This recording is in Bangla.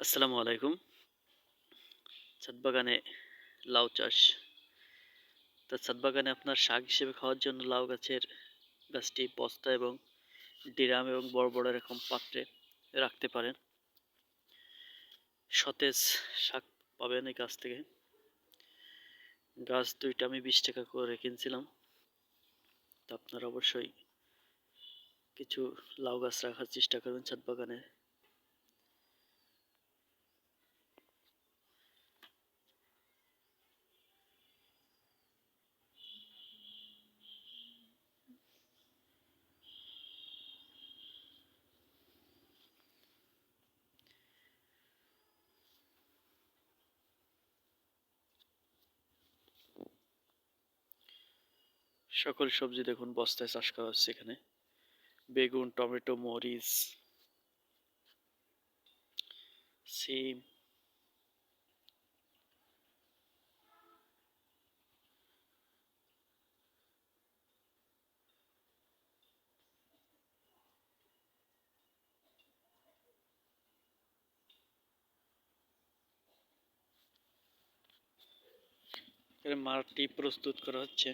আসসালামু আলাইকুম। ছাদ বাগানে লাউ চাষ। তা ছাদ বাগানে আপনার শাক হিসেবে খাওয়ার জন্য লাউ গাছের গাছটি বস্তা এবং ডিরাম এবং বড় বড় এরকম পাত্রে রাখতে পারেন। সতেজ শাক পাবেন এই গাছ থেকে। গাছ দুইটা আমি বিশ টাকা করে কিনছিলাম। তো আপনারা অবশ্যই কিছু লাউ গাছ রাখার চেষ্টা করবেন ছাদ বাগানে সকল সবজি দেখুন, বস্তায় চাষ করা হচ্ছে এখানে। বেগুন, টমেটো, মরিচ, সিম। মাটি প্রস্তুত করা হচ্ছে।